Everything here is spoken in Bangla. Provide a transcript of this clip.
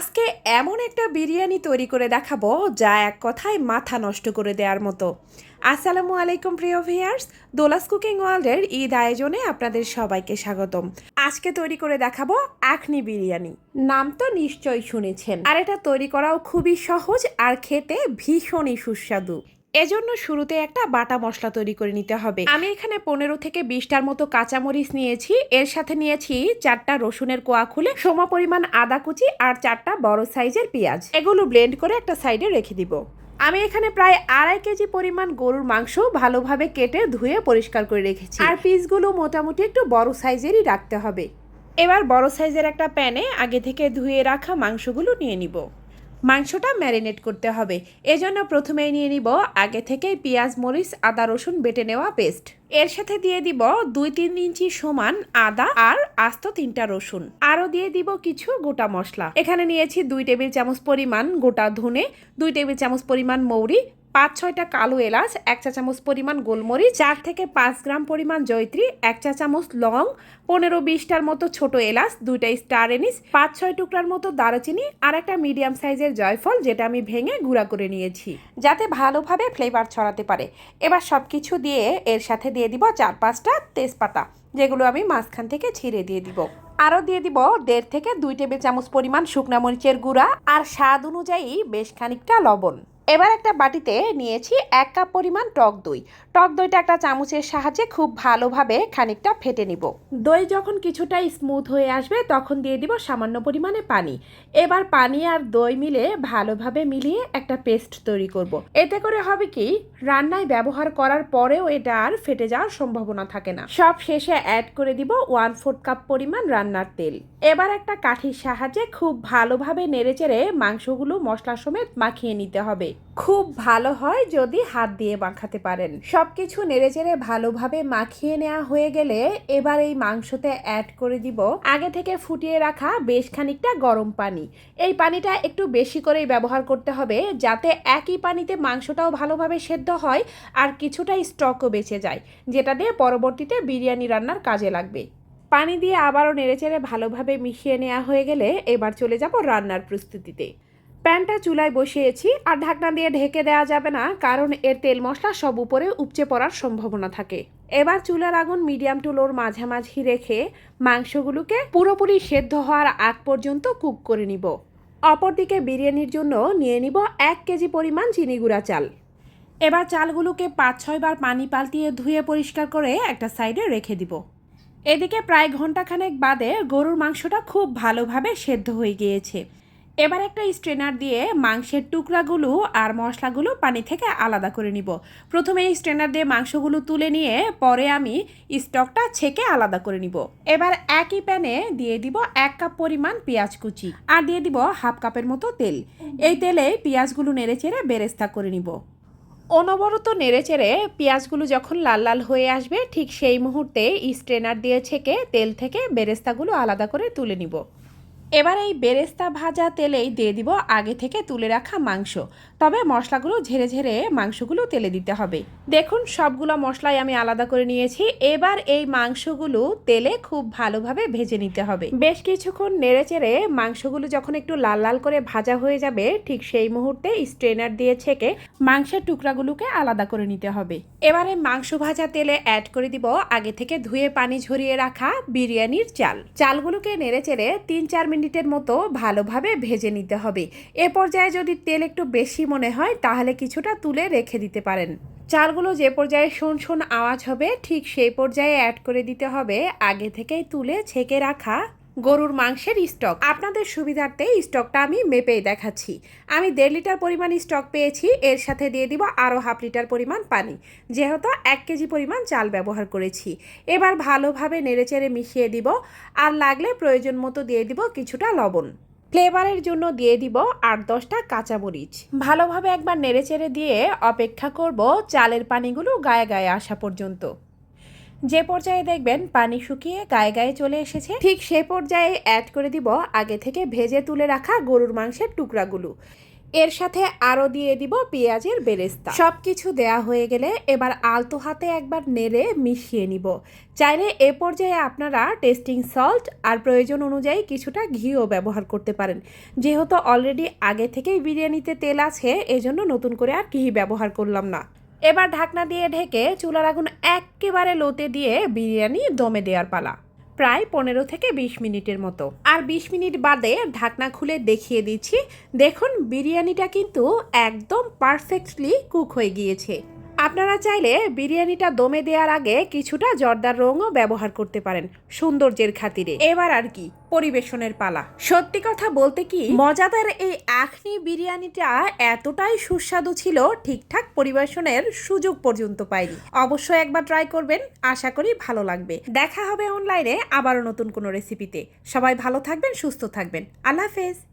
আজকে এমন একটা বিরিয়ানি তৈরি করে দেখাবো যা এক কথায় মাথা নষ্ট করে দেওয়ার মতো। আসসালামু আলাইকুম প্রিয় ভিয়ার্স দোলাস কুকিং ওয়ার্ল্ডের ঈদ আয়োজনে আপনাদের সবাইকে স্বাগতম। আজকে তৈরি করে দেখাবো আখনি বিরিয়ানি। নাম তো নিশ্চয়ই শুনেছেন। আর এটা তৈরি করাও খুবই সহজ আর খেতে ভীষণই সুস্বাদু। এজন্য শুরুতে একটা বাটা মশলা তৈরি করে নিতে হবে। আমি এখানে পনেরো থেকে বিশটার মতো কাঁচামরিচ নিয়েছি। এর সাথে নিয়েছি চারটা রসুনের কোয়া খুলে, সম পরিমাণ আদা কুচি আর চারটা বড় সাইজের পেঁয়াজ। এগুলো ব্লেন্ড করে একটা সাইডে রেখে দিব। আমি এখানে প্রায় আড়াই কেজি পরিমাণ গরুর মাংস ভালোভাবে কেটে ধুয়ে পরিষ্কার করে রেখেছি। আর পিসগুলো মোটামুটি একটু বড় সাইজেরই রাখতে হবে। এবার বড় সাইজের একটা প্যানে আগে থেকে ধুয়ে রাখা মাংসগুলো নিয়ে নিব। মাংসটা ম্যারিনেট করতে হবে। এজন্য প্রথমে নিয়ে নিব আগে থেকেই পেঁয়াজ, মরিচ, আদা, রসুন বেটে নেওয়া পেস্ট। এর সাথে দিয়ে দিব দুই তিন ইঞ্চি সমান আদা আর আস্ত তিনটা রসুন। আরও দিয়ে দিব কিছু গোটা মশলা। এখানে নিয়েছি দুই টেবিল চামচ পরিমাণ গোটা ধুনে, দুই টেবিল চামচ পরিমাণ মৌরি পাঁচ, ছয়টা কালো এলাচ, এক চা চামচ পরিমাণ গোলমরিচ, চার থেকে পাঁচ গ্রাম পরিমাণ জয়ত্রী, এক চা চামচ লং, পনেরো বিশটার মতো ছোট এলাচ, দুইটা স্টার এনিস, পাঁচ, ছয় টুকরার মতো দারুচিনি আর একটা মিডিয়াম সাইজের জয়ফল যেটা আমি ভেঙে গুঁড়া করে নিয়েছি। যাতে ভালোভাবে ফ্লেভার ছড়াতে পারে। এবার সব কিছু দিয়ে এর সাথে দিয়ে দিব চার, পাঁচটা তেজপাতা, যেগুলো আমি মাঝখান থেকে ছিঁড়ে দিয়ে দিব। আরও দিয়ে দিব দেড় থেকে দুই টেবিল চামচ পরিমাণ শুকনা মরিচের গুঁড়া আর স্বাদ অনুযায়ী বেশ খানিকটা লবণ। এবার একটা বাটিতে নিয়েছি এক কাপ পরিমাণ টক দই। টক দইটা একটা চামচের সাহায্যে খুব ভালোভাবে খানিকটা ফেটে নিব। দই যখন কিছুটা স্মুথ হয়ে আসবে, তখন দিয়ে দিব সামান্য পরিমাণে পানি। এবার পানি আর দই মিলে ভালোভাবে মিলিয়ে একটা পেস্ট তৈরি করব। এতে করে হবে কি, রান্নায় ব্যবহার করার পরেও এটা আর ফেটে যাওয়ার সম্ভাবনা থাকে না। সব শেষে অ্যাড করে দিব ওয়ান ফোর্থ কাপ পরিমাণ রান্নার তেল। এবার একটা কাঠির সাহায্যে খুব ভালোভাবে নেড়েচেড়ে মাংসগুলো মশলা সমেত মাখিয়ে নিতে হবে। খুব ভালো হয় যদি হাত দিয়ে মাখাতে পারেন। সব কিছু নেড়েচেড়ে ভালোভাবে মাখিয়ে নেওয়া হয়ে গেলে এবার এই মাংসতে অ্যাড করে দিব আগে থেকে ফুটিয়ে রাখা বেশ খানিকটা গরম পানি। এই পানিটা একটু বেশি করেই ব্যবহার করতে হবে যাতে একই পানিতে মাংসটাও ভালোভাবে সেদ্ধ হয় আর কিছুটা স্টকও বেঁচে যায়, যেটা দিয়ে পরবর্তীতে বিরিয়ানি রান্নার কাজে লাগবে। পানি দিয়ে আবারও নেড়েচেড়ে ভালোভাবে মিশিয়ে নেওয়া হয়ে গেলে এবার চলে যাব রান্নার প্রস্তুতিতে। প্যানটা চুলায় বসিয়েছি আর ঢাকনা দিয়ে ঢেকে দেওয়া যাবে না, কারণ এর তেল মশলা সব উপরে উপচে পড়ার সম্ভাবনা থাকে। এবার চুলার আগুন মিডিয়াম টু লোর মাঝামাঝি রেখে মাংসগুলোকে পুরোপুরি সেদ্ধ হওয়ার আগ পর্যন্ত কুক করে নিব। অপরদিকে বিরিয়ানির জন্য নিয়ে নিব এক কেজি পরিমাণ চিনি গুঁড়া চাল। এবার চালগুলোকে পাঁচ ছয়বার পানি পাল্টিয়ে ধুয়ে পরিষ্কার করে একটা সাইডে রেখে দিব। এদিকে প্রায় ঘন্টাখানেক বাদে গরুর মাংসটা খুব ভালোভাবে সেদ্ধ হয়ে গিয়েছে। এবার একটা স্ট্রেনার দিয়ে মাংসের টুকরাগুলো আর মশলাগুলো পানি থেকে আলাদা করে নিব। প্রথমে স্ট্রেনার দিয়ে মাংসগুলো তুলে নিয়ে পরে আমি স্টকটা ছেঁকে আলাদা করে নিব। এবার একই প্যানে দিয়ে দিব এক কাপ পরিমাণ পেঁয়াজ কুচি আর দিয়ে দিব হাফ কাপের মতো তেল। এই তেলে পেঁয়াজগুলো নেড়ে চেড়ে বেরেস্তা করে নিব। অনবরত নেড়েচেড়ে পেঁয়াজগুলো যখন লাল লাল হয়ে আসবে, ঠিক সেই মুহূর্তে স্ট্রেনার দিয়ে ছেঁকে তেল থেকে বেরেস্তাগুলো আলাদা করে তুলে নিব। এবার এই বেরেস্তা ভাজা তেলেই দিয়ে দিব আগে থেকে তুলে রাখা মাংস। তবে মশলাগুলো ঝেড়ে ঝেড়ে মাংসগুলো তেলে দিতে হবে। দেখুন, সবগুলো মশলাই আমি আলাদা করে নিয়েছি। এবার এই মাংসগুলো তেলে খুব ভালোভাবে ভেজে নিতে হবে। বেশ কিছুক্ষণ নেড়ে চেড়ে মাংসগুলো যখন একটু লাল লাল করে ভাজা হয়ে যাবে, ঠিক সেই মুহূর্তে স্ট্রেনার দিয়ে ছেঁকে মাংসের টুকরাগুলোকে আলাদা করে নিতে হবে। এবারে মাংস ভাজা তেলে অ্যাড করে দিব আগে থেকে ধুয়ে পানি ঝরিয়ে রাখা বিরিয়ানির চাল। চালগুলোকে নেড়ে চেড়ে তিন চার মিনিটের মতো ভালোভাবে ভেজে নিতে হবে। এ পর্যায়ে যদি তেল একটু বেশি মনে হয় তাহলে কিছুটা তুলে রেখে দিতে পারেন। চালগুলো যে পর্যায়ে শোন শোন আওয়াজ হবে, ঠিক সেই পর্যায়ে অ্যাড করে দিতে হবে। আগে থেকেই তুলে ছেঁকে রাখা গরুর মাংসের স্টক আপনাদের সুবিধার্থে স্টকটা আমি মেপেই দেখাচ্ছি। আমি দেড় লিটার পরিমাণ স্টক পেয়েছি, এর সাথে দিয়ে দিব আরও হাফ লিটার পরিমাণ পানি। যেহেতু এক কেজি পরিমাণ চাল ব্যবহার করেছি। এবার ভালোভাবে নেড়েচেড়ে মিশিয়ে দিব। আর লাগলে প্রয়োজন মতো দিয়ে দিব কিছুটা লবণ। ফ্লেভারের জন্য দিয়ে দিব আট দশটা কাঁচামরিচ। ভালোভাবে একবার নেড়েচেড়ে দিয়ে অপেক্ষা করব চালের পানিগুলো গায়ে গায়ে আসা পর্যন্ত। যে পর্যায়ে দেখবেন পানি শুকিয়ে গায়ে গায়ে চলে এসেছে, ঠিক সে পর্যায়ে অ্যাড করে দিব আগে থেকে ভেজে তুলে রাখা গরুর মাংসের টুকরাগুলো। এর সাথে আরও দিয়ে দিব পেঁয়াজের বেরেস্তা। সব কিছু দেয়া হয়ে গেলে এবার আলতো হাতে একবার নেড়ে মিশিয়ে নিব। চাইলে এ পর্যায়ে আপনারা টেস্টিং সল্ট আর প্রয়োজন অনুযায়ী কিছুটা ঘিও ব্যবহার করতে পারেন। যেহেতু অলরেডি আগে থেকেই বিরিয়ানিতে তেল আছে, এজন্য নতুন করে আর ঘি ব্যবহার করলাম না। এবার ঢাকনা দিয়ে ঢেকে চুলার আগুন একেবারে লোতে দিয়ে বিরিয়ানি দমে দেওয়ার পালা। প্রায় পনেরো থেকে বিশ মিনিটের মতো। আর বিশ মিনিট বাদে ঢাকনা খুলে দেখিয়ে দিচ্ছি, দেখুন বিরিয়ানিটা কিন্তু একদম পারফেক্টলি কুক হয়ে গিয়েছে। আপনারা চাইলে বিরিয়ানিটা দমে দেওয়ার আগে কিছুটা জর্দার রঙও ব্যবহার করতে পারেন সৌন্দর্যের খাতিরে। এবার আর কি, পরিবেশনের পালা। সত্যি কথা বলতে কি, মজাদার এই আখনি বিরিয়ানিটা এতটাই সুস্বাদু ছিল, ঠিকঠাক পরিবেশনের সুযোগ পর্যন্ত পাইনি। অবশ্যই একবার ট্রাই করবেন, আশা করি ভালো লাগবে। দেখা হবে অনলাইনে আবারও নতুন কোনো রেসিপিতে সবাই ভালো থাকবেন, সুস্থ থাকবেন। আল্লাহ হাফেজ।